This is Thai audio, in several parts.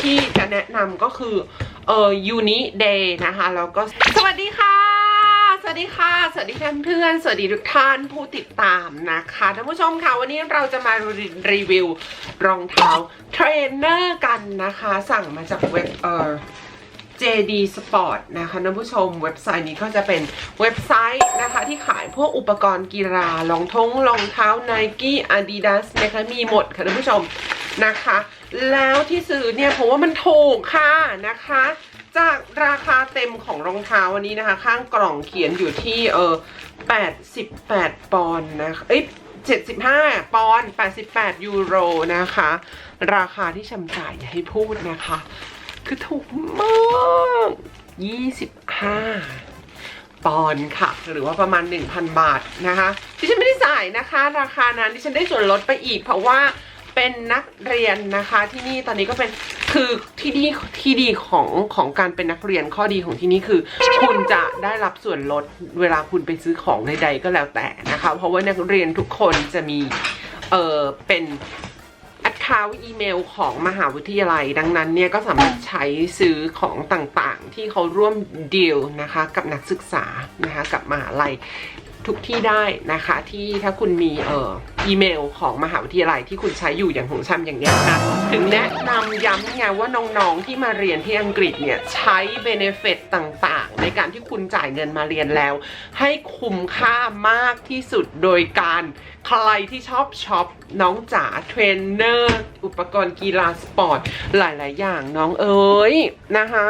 ที่จะแนะนำก็คือเอ่อยูนิเดย์นะคะแล้วก็สวัสดีค่ะ สวัสดีค่ะ สวัสดีเพื่อนๆสวัสดีทุกท่านผู้ติดตามนะคะท่านผู้ชมค่ะวันนี้เราจะมารีวิวรองเท้าเทรนเนอร์กันนะคะ สั่งมาจากเว็บเอ่อ JD Sport นะคะท่านผู้ชมเว็บไซต์นี้ก็จะเป็นเว็บไซต์นะคะ ที่ขายพวกอุปกรณ์กีฬารองท้องรองเท้า Nike Adidas นะคะมีหมดค่ะท่านผู้ชม นะคะ แล้วที่ซื้อเนี่ยเพราะว่ามันถูกค่ะนะคะ จากราคาเต็มของรองเท้าวันนี้นะคะ ข้างกล่องเขียนอยู่ที่เออ88 ปอนด์นะคะเอ้ย75 ปอนด์88 ยูโรนะคะ ราคาที่ชำจ่ายอย่าให้พูดนะคะ คือถูกมาก25ปอนด์ค่ะ หรือว่าประมาณ 1,000 บาทนะคะ ที่ฉันไม่ได้จ่ายนะคะ ราคานั้นที่ฉันได้ส่วนลดไปอีกเพราะว่า เป็นนักเรียนนะคะ ที่นี่ตอนนี้ก็เป็นคือที่ดีที่ดีของของการเป็นนักเรียนข้อดีของที่นี่คือ คุณจะได้รับส่วนลดเวลาคุณไปซื้อของใดๆก็แล้วแต่นะคะ เพราะว่านักเรียนทุกคนจะมีเออเป็นแอดคาวอีเมลของมหาวิทยาลัย ดังนั้นเนี่ยก็สามารถใช้ซื้อของต่างๆ ที่เขาร่วมดีลนะคะ กับนักศึกษานะคะกับมหาลัย ทุกที่ได้นะคะ ที่ถ้าคุณมีเอ่ออีเมลของมหาวิทยาลัยที่คุณใช้อยู่อย่างของฉันอย่างเนี้ยนะถึงแนะนำย้ำไงว่าน้องๆที่มาเรียนที่อังกฤษเนี่ยใช้เบเนฟิตต่างๆ ในการที่คุณจ่ายเงินมาเรียนแล้ว ให้คุ้มค่ามากที่สุดโดยการใครที่ชอบช็อปน้องจ๋าเทรนเนอร์ อุปกรณ์กีฬาสปอร์ต หลายๆ อย่างน้องเอ๋ยนะคะ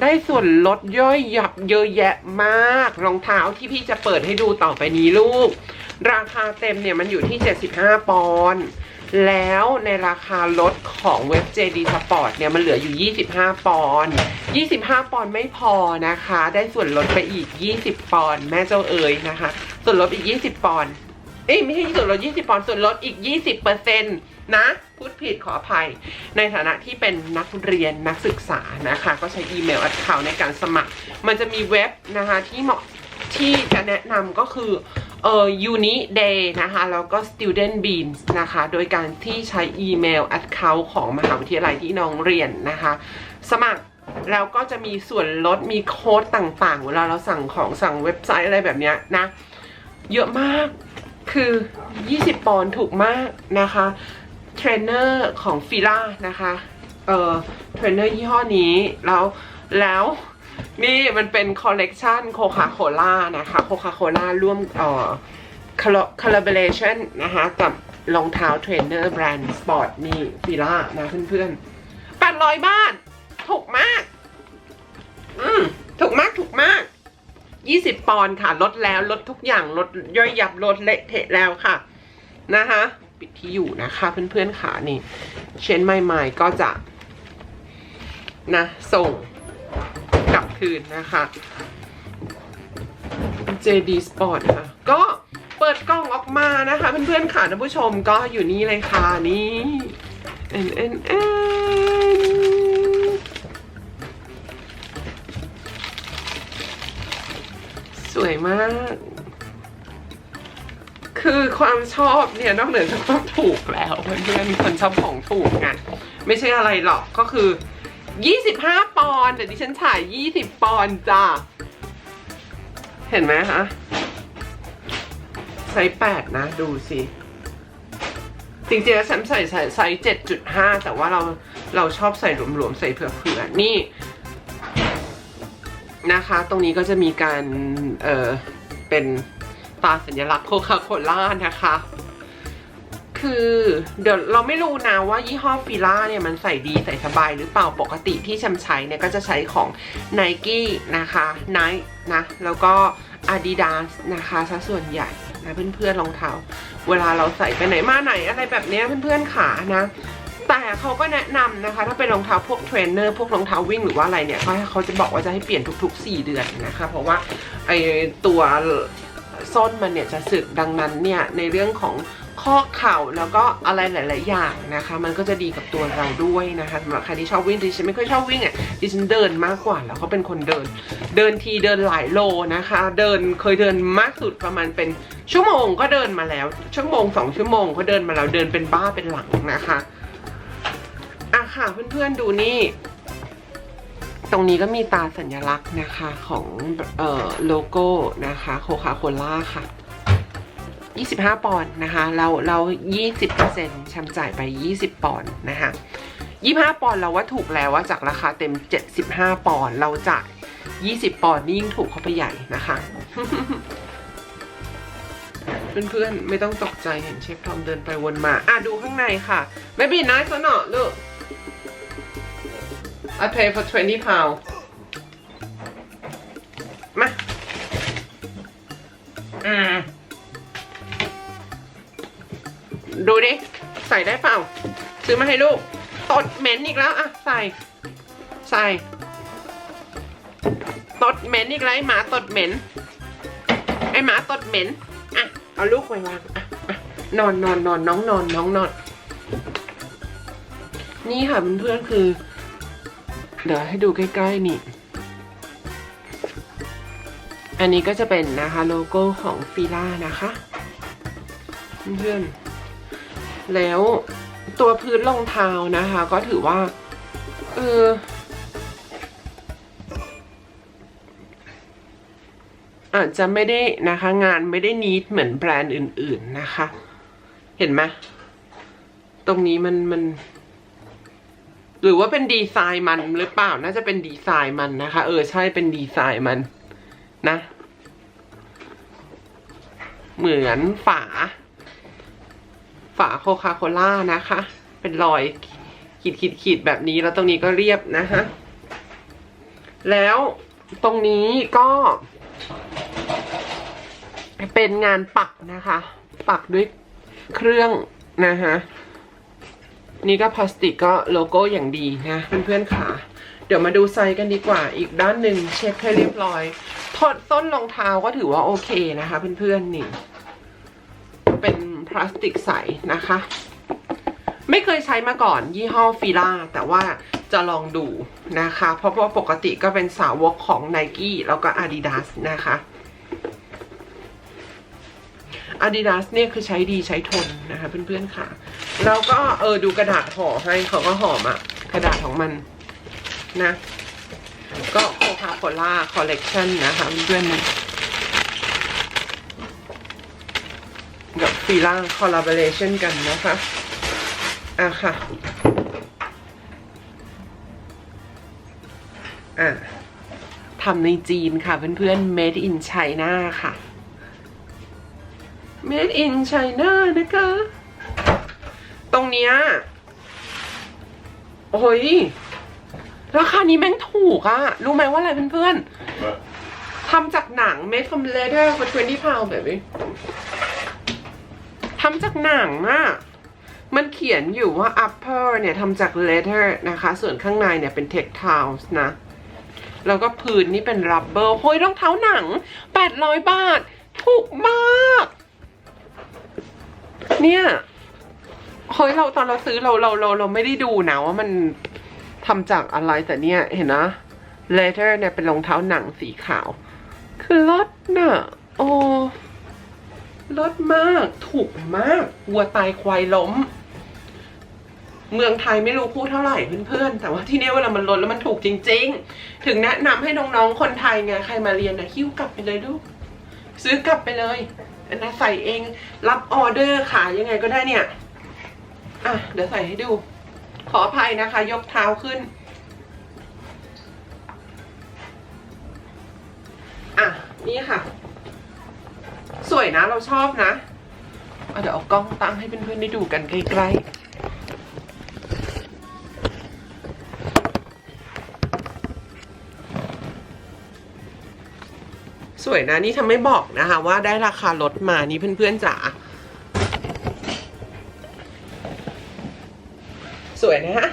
ได้ส่วนลดย่อยยับเยอะแยะมาก รองเท้าที่พี่จะเปิดให้ดูต่อไปนี้ลูก ราคาเต็มเนี่ยมันอยู่ที่ 75 ปอนด์แล้วในราคาลดของเว็บ JD Sport เนี่ยมันเหลืออยู่ 25 ปอนด์25 ปอนด์ไม่พอนะคะ ได้ส่วนลดไปอีก 20 ปอนด์แม่เจ้าเอ๋ยนะคะ ส่วนลดอีก 20 ปอนด์เอ้ยไม่ใช่ส่วนลด 20 ปอนด์ส่วนลดอีก 20%น นะ พูดผิดขออภัย ในฐานะที่เป็นนักเรียนนักศึกษานะคะ ก็ใช้อีเมล a c c o u n t ในการสมัคร มันจะมีเว็บนะคะที่เหมาะที่จะแนะนำก็คือเอ่อ Uni Day นะคะ แล้วก็ Student Beans นะคะ โดยการที่ใช้อีเมล account ของมหาวิทยาลัยที่น้องเรียนนะคะ สมัครแล้วก็จะมีส่วนลดมีโค้ดต่างๆ เวลาเราสั่งของสั่งเว็บไซต์อะไรแบบนี้นะ เยอะมากคือ 20 ปอนด์ถูกมากนะคะ เทรนเนอร์ของฟิล่านะคะ เอ่อเทรนเนอร์ยี่ห้อนี้ แล้วแล้วนี่มันเป็นคอลเลกชันโคคาโคล่านะคะโคคาโคล่าร่วมเอ่อ collaboration นะคะกับรองเท้าเทรนเนอร์แบรนด์สปอร์ตนี่ฟิล่านะเพื่อนๆ800บาท ถูกมาก อืมถูกมากถูกมาก20ปอนด์ค่ะ ลดแล้วลดทุกอย่างลดย่อยยับลดเละเทะแล้วค่ะ นะคะ ปิดที่อยู่นะคะเพื่อนๆค่ะนี่ เชนใหม่ๆก็จะนะส่งกลับคืนนะคะ JD Sport ค่ะ ก็เปิดกล้องออกมานะคะ เพื่อนๆค่ะท่านผู้ชมก็อยู่นี่เลยค่ะนี่ N N N สวยมาก คือความชอบเนี่ยนอกเหนือจากความถูกแล้วเพื่อนๆมีคนชอบของถูกไงไม่ใช่อะไรหรอกก็คือ 25 ปอนด์แต่ดิฉันถ่าย 20 ปอนด์จ้าเห็นไหมคะไซส์8นะดูสิจริงๆแล้วฉันใส่ไซส์ไซส์7.5 แต่ว่าเราเราชอบใส่หลวมๆ ใส่เผื่อๆนี่นะคะ ตรงนี้ก็จะมีการ เออเป็น ตาสัญลักษณ์โคคาโคล่านะคะ คือเดี๋ยวเราไม่รู้นะว่ายี่ห้อฟิล่าเนี่ยมันใส่ดีใส่สบายหรือเปล่าปกติที่ชำใช้เนี่ยก็จะใช้ของ n i กี้นะคะ Nike นะ แล้วก็ Adidas นะคะซะส่วนใหญ่นะเพื่อนๆรองเท้า เวลาเราใส่ไปไหนมาไหนอะไรแบบนี้เพื่อนๆขานะแต่เขาก็แนะนำนะคะ ถ้าเป็นรองเท้าพวกเทรนเนอร์พวกรองเท้าวิ่งหรือว่าอะไรเนี่ยเขาเขาจะบอกว่าจะให้เปลี่ยนทุกๆ 4 เดือนนะคะ เพราะว่าไอตัว ส้นมันเนี่ยจะสึกดังนั้นเนี่ยในเรื่องของข้อเข่าแล้วก็อะไรหลาย ๆ อย่างนะคะ มันก็จะดีกับตัวเราด้วยนะคะสำหรับใครที่ชอบวิ่งดิฉันไม่ค่อยชอบวิ่งอะดิฉันเดินมากกว่าแล้วเขาเป็นคนเดิน เดินทีเดินหลายโลนะคะ เดินเคยเดินมากสุดประมาณเป็นชั่วโมงก็เดินมาแล้ว ชั่วโมงสองชั่วโมงเขาเดินมาแล้วเดินเป็นบ้าเป็นหลังนะคะอะค่ะเพื่อน ๆ ดูนี่ ตรงนี้ก็มีตาสัญลักษณ์นะคะของเอ่อโลโก้นะคะโคคาโคล่าค่ะ 25 ปอนด์นะคะ เราเรา 20%ชำจ่ายไป 20 ปอนด์นะคะ25 ปอนด์เราว่าถูกแล้วว่าจากราคาเต็ม 75 ปอนด์เราจ่าย 20 ปอนด์นี่ยิ่งถูกเข้าไปใหญ่นะคะเพื่อนๆ ไม่ต้องตกใจเห็นเชฟทอมเดินไปวนมา อะดูข้างในค่ะ ไม่เป็นไรซะหน่อลูก I pay for 20 pound มา อืม ดูดิ ใส่ได้เปล่า ซื้อมาให้ลูก ตดเหม็นอีกแล้ว อะ ใส่ ใส่ ตดเหม็นอีกแล้วไอหมาตดเหม็น ไอหมาตดเหม็น อะ เอาลูกไว้วางอะอะนอนนอนนอนน้องนอนน้องนอน นี่ค่ะเพื่อนๆคือ เดี๋ยวให้ดูใกล้ๆนี่ อันนี้ก็จะเป็นนะคะโลโก้ของฟิล่านะคะเพื่อนๆแล้วตัวพื้นรองเท้านะคะ ก็ถือว่าเอออาจจะไม่ได้นะคะงานไม่ได้นีดเหมือนแบรนด์อื่น ๆนะคะ เห็นไหมตรงนี้มันมัน หรือว่าเป็นดีไซน์มันหรือเปล่า น่าจะเป็นดีไซน์มันนะคะ เออใช่เป็นดีไซน์มัน นะ เหมือนฝา ฝาโคคาโคล่านะคะ เป็นรอยขีดขีดขีดแบบนี้แล้วตรงนี้ก็เรียบนะคะ แล้วตรงนี้ก็ เป็นงานปักนะคะ ปักด้วยเครื่องนะคะ นี่ก็พลาสติกก็โลโก้อย่างดีนะ เพื่อนๆค่ะ เดี๋ยวมาดูไซส์กันดีกว่า อีกด้านหนึ่งเช็คให้เรียบร้อยทอดส้นรองเท้าก็ถือว่าโอเคนะคะ เพื่อนๆนี่ เป็นพลาสติกใสนะคะ ไม่เคยใช้มาก่อน ยี่ห้อฟิล่าแต่ว่าจะลองดูนะคะ เพราะว่าปกติก็เป็นสาวกของ n i กี้แล้วก็ Adidas นะคะ Adidas เนี่ยคือใช้ดีใช้ทนนะคะเพื่อนๆค่ะ แล้วก็เออดูกระดาษห่อให้เขาก็หอมอะกระดาษของมันนะ ก็โคคาโคล่าคอลเลกชันนะคะเพื่อนๆกับฟีล่าคอลลาบอร์เรชันกันนะคะอะค่ะอะทำในจีนค่ะเพื่อนๆ made in China ค่ะ made in China นะคะ ตรงเนี้ยโอ้ยราคานี้แม่งถูกอะรู้ไหมว่าอะไรเพื่อนๆทำจากหนัง made from leather for 20 pound แบบนี้ทำจากหนังอะมันเขียนอยู่ว่า upper เนี่ยทำจาก leather นะคะ ส่วนข้างในเนี่ยเป็น textiles นะ แล้วก็พื้นนี่เป็น rubber โฮ้ยรองเท้าหนัง 800 บาท ถูกมาก เนี่ยเฮ้ยเราตอนเราซื้อเราเราเราเราไม่ได้ดูนะว่ามันทำจากอะไรแต่เนี่ยเห็นนะ leather เนี่ยเป็นรองเท้าหนังสีขาว คือลดน่ะโอ้ลดมากถูกมากวัวตายควายล้ม เมืองไทยไม่รู้พูดเท่าไหร่เพื่อนๆ แต่ว่าที่เนี่ยเวลามันลดแล้วมันถูกจริง ๆ ถึงแนะนำให้น้องๆคนไทยไงใครมาเรียนนะหิ้วกลับไปเลยลูก ซื้อกลับไปเลยอันนะใส่เองรับออเดอร์ขายยังไงก็ได้เนี่ย อะ เดี๋ยวใส่ให้ดู ขออภัยนะคะ ยกเท้าขึ้น อะ นี่ค่ะ สวยนะเราชอบนะอะเดี๋ยวเอากล้องตั้งให้เพื่อนๆได้ดูกันใกล้ๆ วยนะ นี่ทำไม่บอกนะคะ ว่าได้ราคาลดมานี่เพื่อนๆจ๋าสวยนะฮะ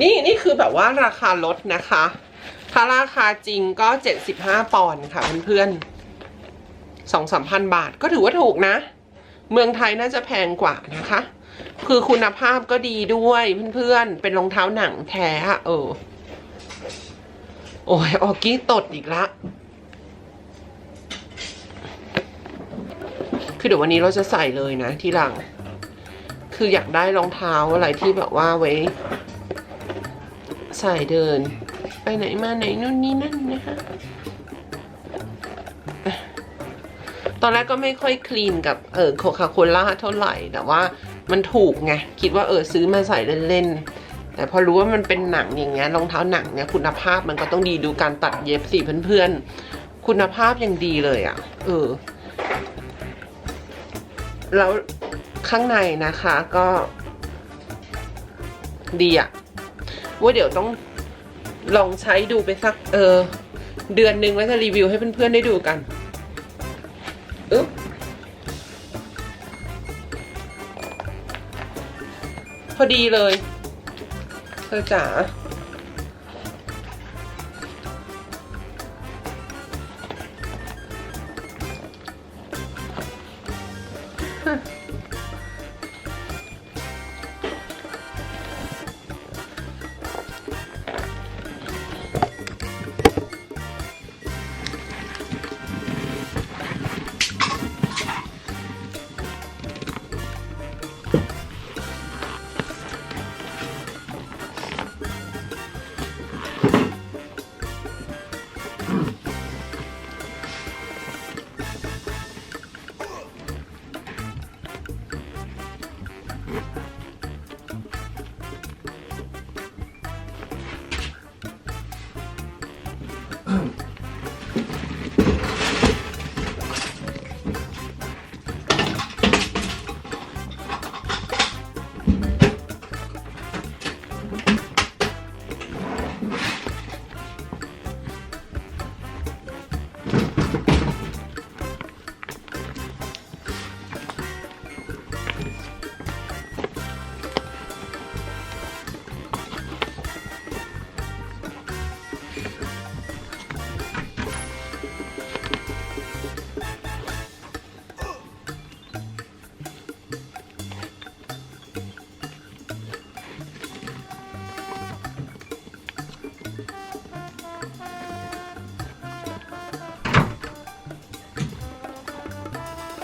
นี่นี่คือแบบว่าราคาลดนะคะ ถ้าราคาจริงก็75ปอนด์ค่ะเพื่อนๆสองสามพันบาทก็ถือว่าถูกนะ เมืองไทยน่าจะแพงกว่านะคะ คือคุณภาพก็ดีด้วยเพื่อนๆ เป็นรองเท้าหนังแท้เออ โอ้ยออกกี้ตดอีกละ คือเดี๋ยววันนี้เราจะใส่เลยนะที่หลัง คืออยากได้รองเท้าอะไรที่แบบว่าไว้ ใส่เดิน ไปไหนมาไหนนู่นนี่นั่นนะคะอะตอนแรกก็ไม่ค่อยคลีนกับเออโคคาโคล่าเท่าไหร่ แต่ว่ามันถูกไง คิดว่าเออซื้อมาใส่เล่นๆ แต่พอรู้ว่ามันเป็นหนังอย่างเงี้ยรองเท้าหนังเนี่ยคุณภาพมันก็ต้องดีดูการตัดเย็บสิเพื่อนๆ คุณภาพยังดีเลยอะ่ะ เออ แล้วข้างในนะคะก็ ดีอะว่าเดี๋ยวต้องลองใช้ดูไปสัก เออ เดือนหนึ่งแล้วจะรีวิวให้เพื่อนๆได้ดูกันอึ๊บพอดีเลย เธ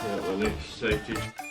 Yeah, well, it's